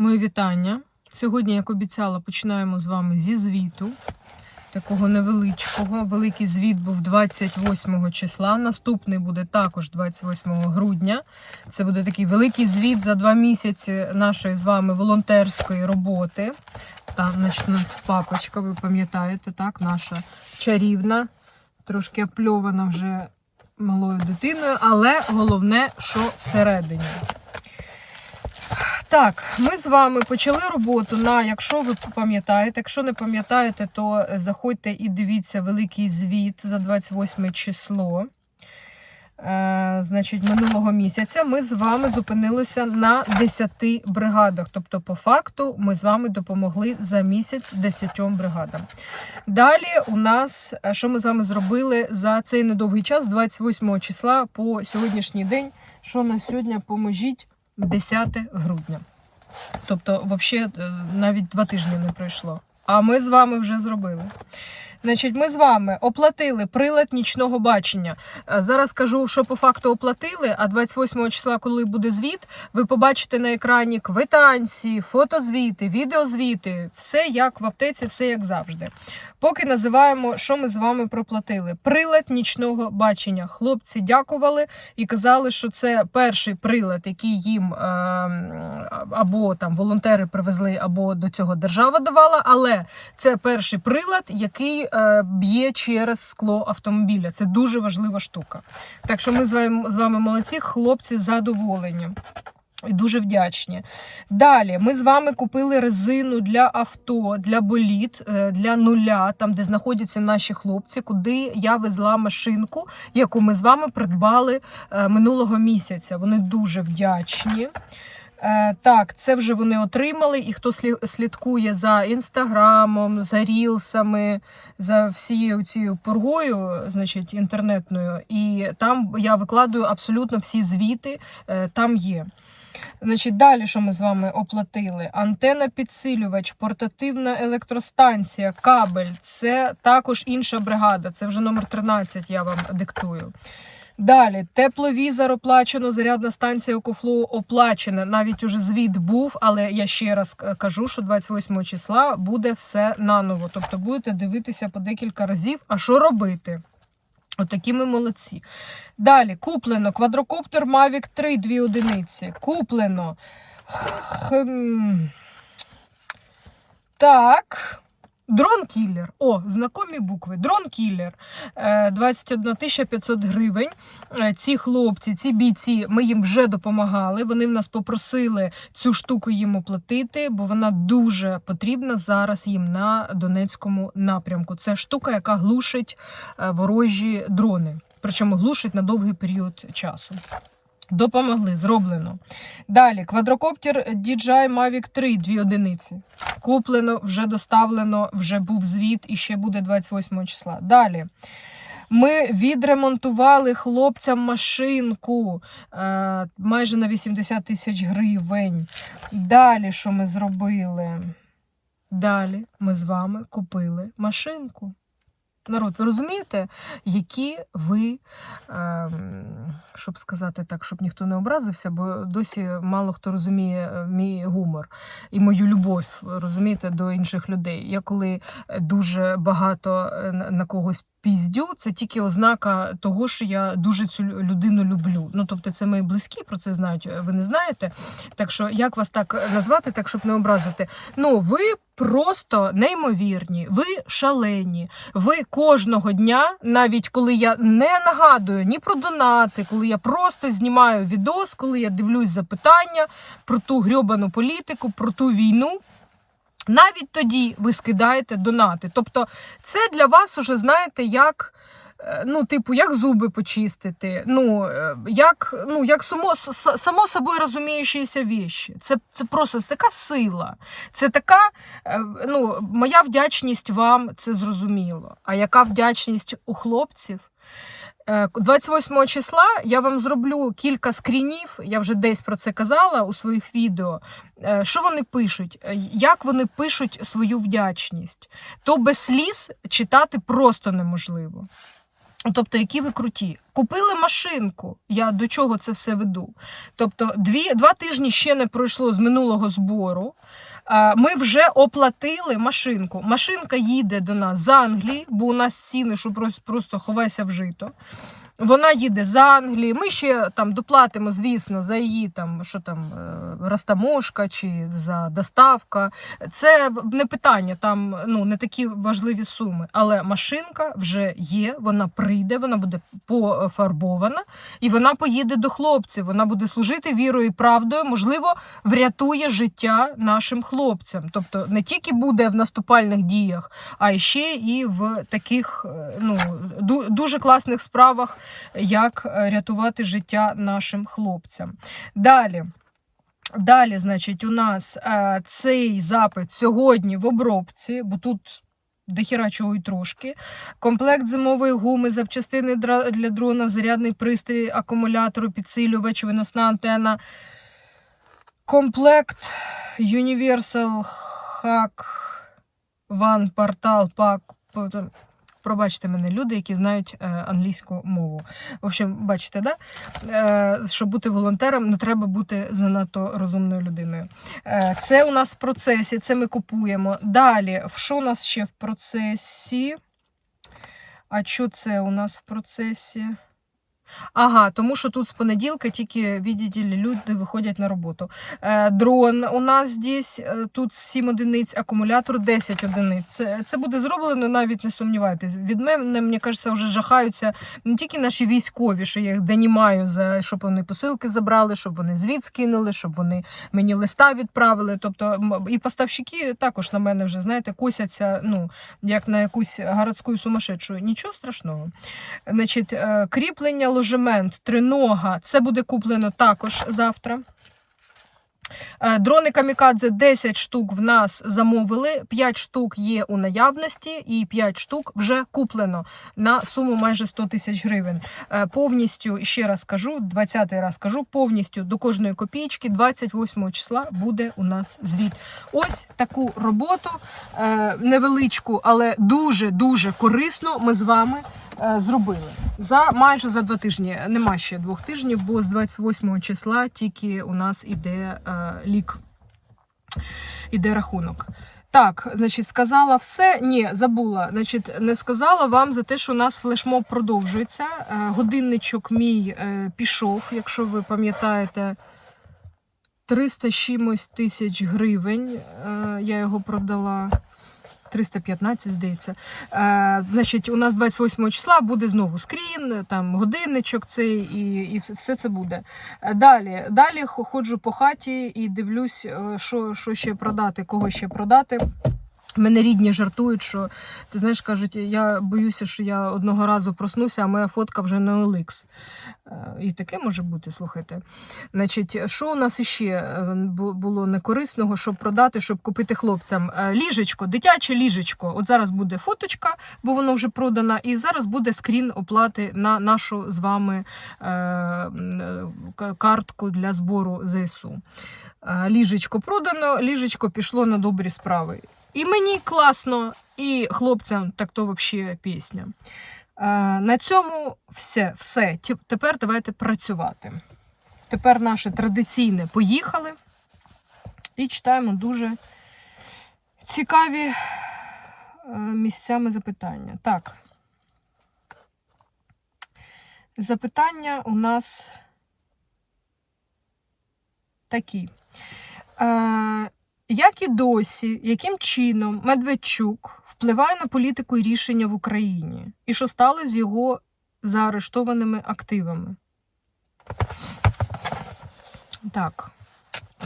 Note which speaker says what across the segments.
Speaker 1: Мої вітання. Сьогодні, як обіцяла, починаємо з вами зі звіту. Такого невеличкого. Великий звіт був 28 числа. Наступний буде також 28 грудня. Це буде такий великий звіт за два місяці нашої з вами волонтерської роботи. Там, значить, у папочка, ви пам'ятаєте, так, наша чарівна, трошки опльована вже малою дитиною, але головне, що всередині. Так, ми з вами почали роботу на, якщо ви пам'ятаєте, якщо не пам'ятаєте, то е, заходьте і дивіться великий звіт за 28 число. Е, значить, минулого місяця ми з вами зупинилися на 10 бригадах. Тобто, по факту, ми з вами допомогли за місяць 10 бригадам. Далі у нас, е, що ми з вами зробили за цей недовгий час, 28 числа по сьогоднішній день, що на сьогодні поможіть 10 грудня. Тобто, взагалі, навіть два тижні не пройшло. А ми з вами вже зробили. Значить, ми з вами оплатили прилад нічного бачення. Е, Зараз кажу, що по факту оплатили. А 28 числа, коли буде звіт, ви побачите на екрані квитанції, фотозвіти, відеозвіти, все як в аптеці, все як завжди. Поки називаємо, що ми з вами проплатили. Прилад нічного бачення. Хлопці дякували і казали, що це перший прилад, який їм е, або там волонтери привезли, або до цього держава давала. Але це перший прилад, який б'є через скло автомобіля. Це дуже важлива штука. Так що ми з вами, з вами молодці, хлопці задоволені. І дуже вдячні. Далі ми з вами купили резину для авто, для боліт, е, для нуля, там де знаходяться наші хлопці, куди я везла машинку, яку ми з вами придбали е, минулого місяця. Вони дуже вдячні. Е, Так, це вже вони отримали. І хто слі- слідкує за інстаграмом, за рілсами, за всією цією пургою, значить, інтернетною. І там я викладаю абсолютно всі звіти, е, там є. Значить, далі, що ми з вами оплатили? Антена підсилювач, портативна електростанція, кабель. Це також інша бригада. Це вже номер 13, я вам диктую. Далі, тепловізор оплачено, зарядна станція Окофлоу оплачена. Навіть уже звіт був, але я ще раз кажу, що 28 числа буде все наново. Тобто будете дивитися по декілька разів, а що робити. Отакі ми молодці. Далі, куплено квадрокоптер Mavic 3, дві одиниці. Куплено. Так. Дрон кіллер. О, знакомі букви. Дрон кіллер. Е, 21 500 гривень. Е, Ці хлопці, ці бійці, ми їм вже допомагали. Вони в нас попросили цю штуку їм оплатити, бо вона дуже потрібна зараз їм на Донецькому напрямку. Це штука, яка глушить е, ворожі дрони. Причому глушить на довгий період часу. Допомогли, зроблено. Далі, квадрокоптер DJI Mavic 3, дві одиниці. Куплено, вже доставлено, вже був звіт і ще буде 28 числа. Далі. Ми відремонтували хлопцям машинку е, майже на 80 тисяч гривень. Далі, що ми зробили? Далі ми з вами купили машинку. Народ, ви розумієте, які ви, е, щоб сказати так, щоб ніхто не образився, бо досі мало хто розуміє е, мій гумор і мою любов, розумієте, до інших людей. Я коли дуже багато е, на когось піздю, це тільки ознака того, що я дуже цю людину люблю. Ну, тобто, це мої близькі про це знають, е, ви не знаєте. Так що як вас так назвати, так щоб не образити? Ну, ви просто неймовірні, ви шалені. Ви кожного дня, навіть коли я не нагадую ні про донати, коли я просто знімаю відос, коли я дивлюсь запитання про ту грьобану політику, про ту війну. Навіть тоді ви скидаєте донати. Тобто, це для вас уже знаєте, як. е, Ну, типу, як зуби почистити, ну, е, як, ну, як само, само собою розуміючіся віші. Це, це просто це така сила. Це така, е, ну, моя вдячність вам, це зрозуміло. А яка вдячність у хлопців? Е, 28 числа я вам зроблю кілька скрінів, я вже десь про це казала у своїх відео. Е, Що вони пишуть? Е, Як вони пишуть свою вдячність? То без сліз читати просто неможливо. Тобто, які ви круті. Купили машинку. Я до чого це все веду? Тобто, дві, два тижні ще не пройшло з минулого збору. Ми вже оплатили машинку. Машинка їде до нас з Англії, бо у нас ціни, що просто ховайся в жито. Вона їде з Англії. Ми ще там доплатимо, звісно, за її там, що там, е, розтаможка чи за доставка. Це не питання, там ну не такі важливі суми. Але машинка вже є, вона прийде, вона буде пофарбована і вона поїде до хлопців. Вона буде служити вірою і правдою, можливо, врятує життя нашим хлопцям. Тобто не тільки буде в наступальних діях, а ще і в таких е, ну, ду- дуже класних справах, як е, рятувати життя нашим хлопцям. Далі. Далі, значить, у нас е, цей запит сьогодні в обробці, бо тут дохіра чого й трошки. Комплект зимової гуми, запчастини для дрона, зарядний пристрій, акумулятору, підсилювач, виносна антена. Комплект Universal Hack One Portal Pack. Пробачте мене, люди, які знають е, англійську мову. В общем, бачите, да? Е, щоб бути волонтером, не треба бути занадто розумною людиною. Е, це у нас в процесі, це ми купуємо. Далі, що у нас ще в процесі? А що це у нас в процесі? Ага, тому що тут з понеділка тільки ли, люди виходять на роботу. Е, дрон у нас здесь, е, тут 7 одиниць, акумулятор 10 одиниць. Це, це буде зроблено, навіть не сумнівайтесь. Від мене, мені кажеться, вже жахаються не тільки наші військові, що я їх донімаю, за, щоб вони посилки забрали, щоб вони звіт скинули, щоб вони мені листа відправили. Тобто і поставщики також на мене вже, знаєте, косяться, ну, як на якусь городську сумасшедшу. Нічого страшного. Значить, е, кріплення, ложемент, тринога. Це буде куплено також завтра. Е, Дрони Камікадзе 10 штук в нас замовили, 5 штук є у наявності, і 5 штук вже куплено на суму майже 100 тисяч гривень. Е, Повністю, ще раз кажу, 20-й раз кажу, повністю до кожної копійки 28 числа буде у нас звіт. Ось таку роботу е, невеличку, але дуже-дуже корисну ми з вами зробили. За майже за два тижні. Нема ще двох тижнів, бо з 28 числа тільки у нас іде е, лік, іде рахунок. Так, значить, сказала все. Ні, забула. Значить, не сказала вам за те, що у нас флешмоб продовжується. Е, годинничок мій е, пішов, якщо ви пам'ятаєте. 300 чимось тисяч гривень. Е, я його продала. 315, здається. Е, значить, у нас 28 числа буде знову скрін, там годинничок цей і, і все це буде. Е, Далі, далі ходжу по хаті і дивлюсь, е, що, що ще продати, кого ще продати. Мене рідні жартують, що ти знаєш, кажуть, я боюся, що я одного разу проснуся, а моя фотка вже на OLX. Е, І таке може бути, слухайте. Значить, що у нас іще е, бу- було некорисного, щоб продати, щоб купити хлопцям? Е, Ліжечко, дитяче ліжечко. От зараз буде фоточка, бо воно вже продано, і зараз буде скрін оплати на нашу з вами картку для збору ЗСУ. Ліжечко продано, ліжечко пішло на добрі справи. І мені класно, і хлопцям так то взагалі пісня. Е, на цьому все. все. Тепер давайте працювати. Тепер наше традиційне поїхали і читаємо дуже цікаві е, місцями запитання. Так. Запитання у нас такі. Як і досі, яким чином Медведчук впливає на політику і рішення в Україні? І що стало з його заарештованими активами? Так.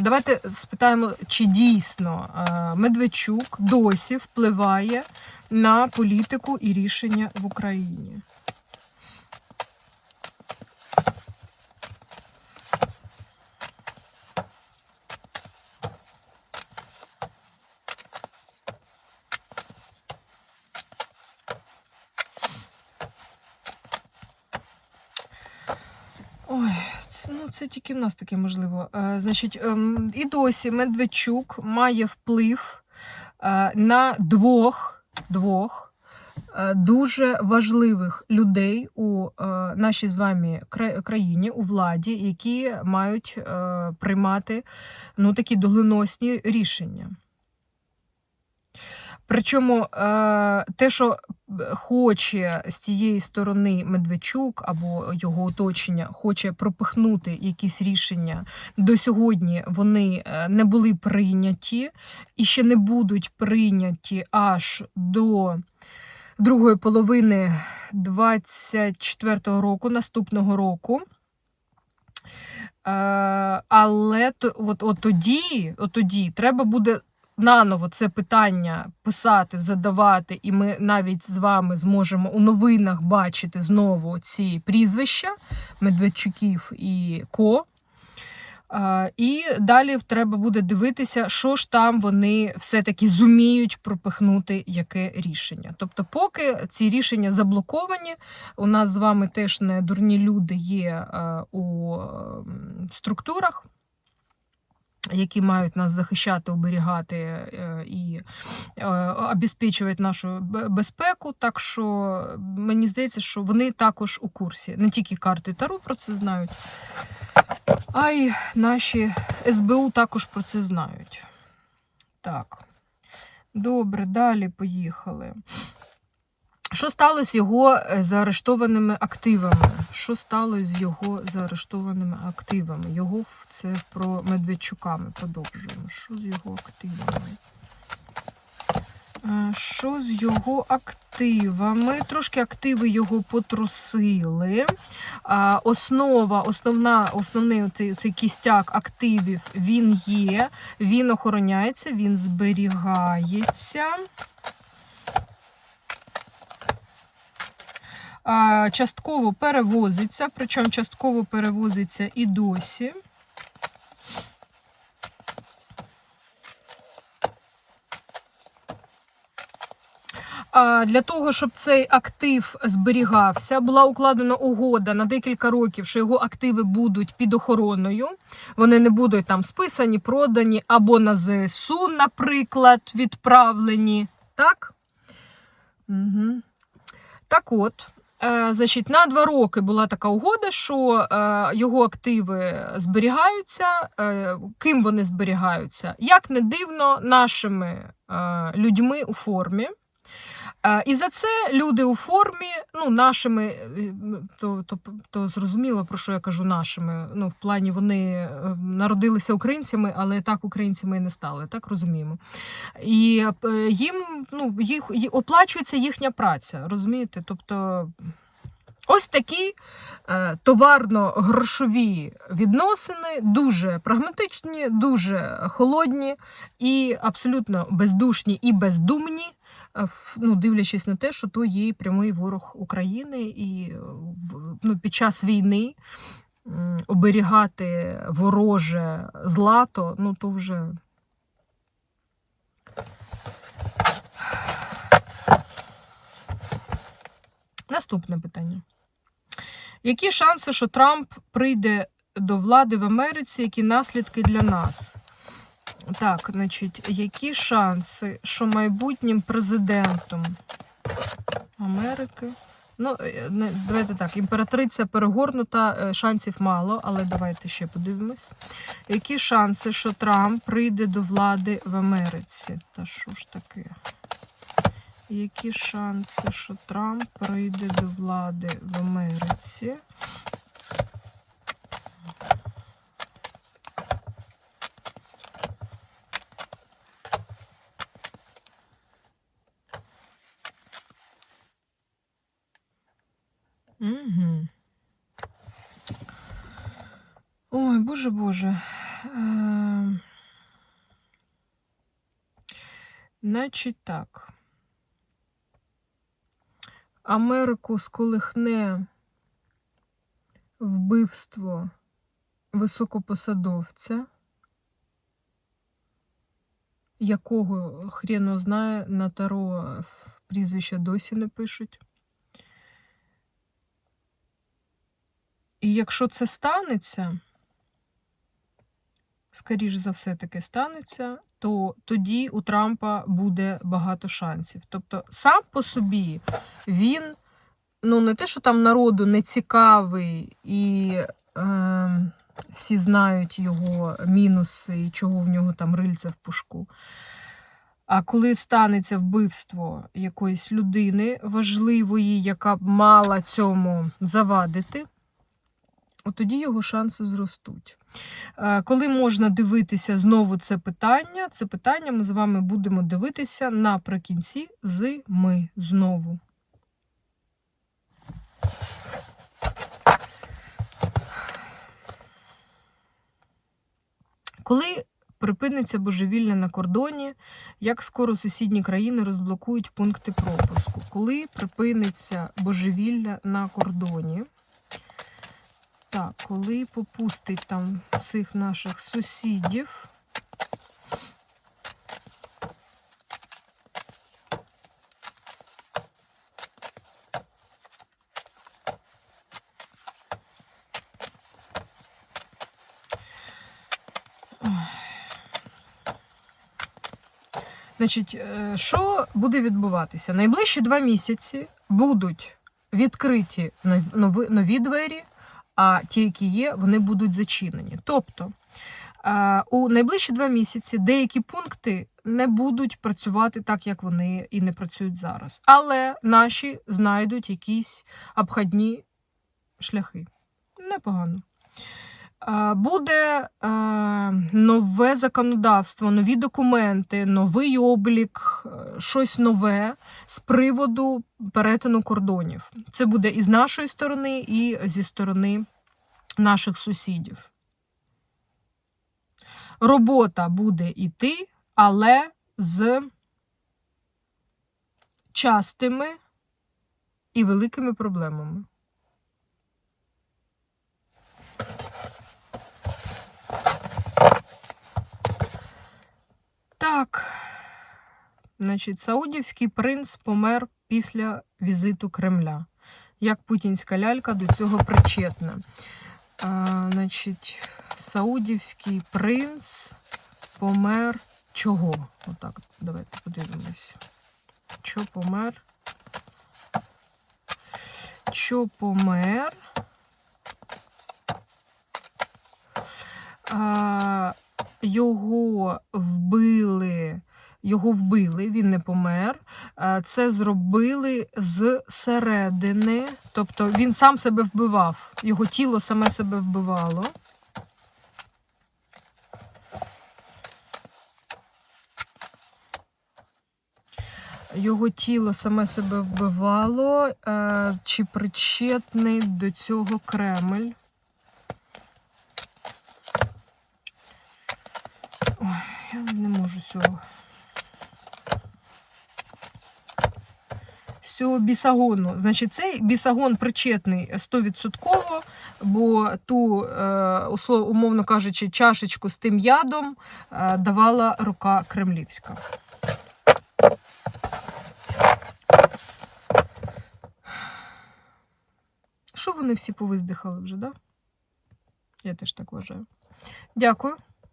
Speaker 1: Давайте спитаємо, чи дійсно е, Медведчук досі впливає на політику і рішення в Україні. Це, тільки в нас таке можливо. Е, значить, ем, і досі Медведчук має вплив е, на двох, двох е, дуже важливих людей у нашій з вами країні, у владі, які мають приймати ну, такі доленосні рішення. Причому е, те, що хоче з тієї сторони Медведчук або його оточення, хоче пропихнути якісь рішення до сьогодні, вони е, не були прийняті і ще не будуть прийняті аж до другої половини 24-го року, наступного року. Е, але от, от тоді, от тоді треба буде наново це питання писати, задавати, і ми навіть з вами зможемо у новинах бачити знову ці прізвища Медведчуків і Ко. І далі треба буде дивитися, що ж там вони все-таки зуміють пропихнути яке рішення. Тобто, поки ці рішення заблоковані, у нас з вами теж не дурні люди є е, у структурах які мають нас захищати, оберігати е, і е, обезпечувати нашу безпеку. Так що мені здається, що вони також у курсі. Не тільки карти Таро про це знають, а й наші СБУ також про це знають. Так. Добре, далі поїхали. Що сталося з його е, заарештованими активами? Що сталося з його заарештованими активами? Його це про Медведчука ми продовжуємо. Що з його активами? Е, Що з його активами? Трошки активи його потрусили. Основа, основна, основний цей, цей кістяк активів він є, він охороняється, він зберігається. Частково перевозиться, причому частково перевозиться і досі. Для того, щоб цей актив зберігався, була укладена угода на декілька років, що його активи будуть під охороною. Вони не будуть там списані, продані або на ЗСУ, наприклад, відправлені. Так? Угу. Так от, значить, на два роки була така угода, що е, його активи зберігаються. Е, ким вони зберігаються? Як не дивно, нашими е, людьми у формі. І за це люди у формі, ну, нашими, е, то, то, то зрозуміло, про що я кажу нашими. Ну, в плані вони е, народилися українцями, але так українцями і не стали, так розуміємо. І е, їм ну, їх, оплачується їхня праця, розумієте? Тобто. Ось такі товарно-грошові відносини, дуже прагматичні, дуже холодні і абсолютно бездушні і бездумні, ну, дивлячись на те, що то є прямий ворог України, і е, ну, під час війни оберігати вороже злато, ну то вже. Наступне питання. Які шанси, що Трамп прийде до влади в Америці, які наслідки для нас? Так, значить, які шанси, що майбутнім президентом Америки. Ну, е, давайте так, імператриця перегорнута, е, шансів мало, але давайте ще подивимось. Які шанси, що Трамп прийде до влади в Америці? Та що ж таке? Які шанси, що Трамп прийде до влади в Америці? Угу. Ой, боже боже. Е... Значить так. Америку сколихне вбивство високопосадовця, якого хрено знає на таро прізвища досі не пишуть. І якщо це станеться, скоріш за все таки станеться, то тоді у Трампа буде багато шансів. Тобто, сам по собі він, ну не те, що там народу не цікавий і е, всі знають його мінуси і чого в нього там рильце в пушку. А коли станеться вбивство якоїсь людини важливої, яка б мала цьому завадити, от тоді його шанси зростуть. Е, Коли можна дивитися знову це питання, це питання ми з вами будемо дивитися наприкінці зими знову. Коли припиниться божевілля на кордоні, як скоро сусідні країни розблокують пункти пропуску? Коли припиниться божевілля на кордоні? Так, коли попустить там цих наших сусідів. Значить, е, що буде відбуватися? Найближчі два місяці будуть відкриті нові, нові двері, а ті, які є, вони будуть зачинені. Тобто е, у найближчі два місяці деякі пункти не будуть працювати так, як вони і не працюють зараз. Але наші знайдуть якісь обходні шляхи. Непогано. Е, Буде е, нове законодавство, нові документи, новий облік, е, щось нове з приводу перетину кордонів. Це буде і з нашої сторони, і зі сторони наших сусідів. Робота буде йти, але з частими і великими проблемами. Так. Значить, Саудівський принц помер після візиту Кремля. Як путінська лялька до цього причетна. А, значить, Саудівський принц помер чого? Отак, давайте подивимось. Що помер? Що помер? А, його вбили, його вбили, він не помер. Е, Це зробили з середини, тобто він сам себе вбивав, його тіло саме себе вбивало. Його тіло саме себе вбивало. Е, Чи причетний до цього Кремль? Я не можу цього. З цього бісагону. Значить, цей бісагон причетний 100%, бо ту, е, умовно кажучи, чашечку з тим ядом е, давала рука кремлівська. Що вони всі повиздихали вже, да? Я теж так вважаю. Дякую.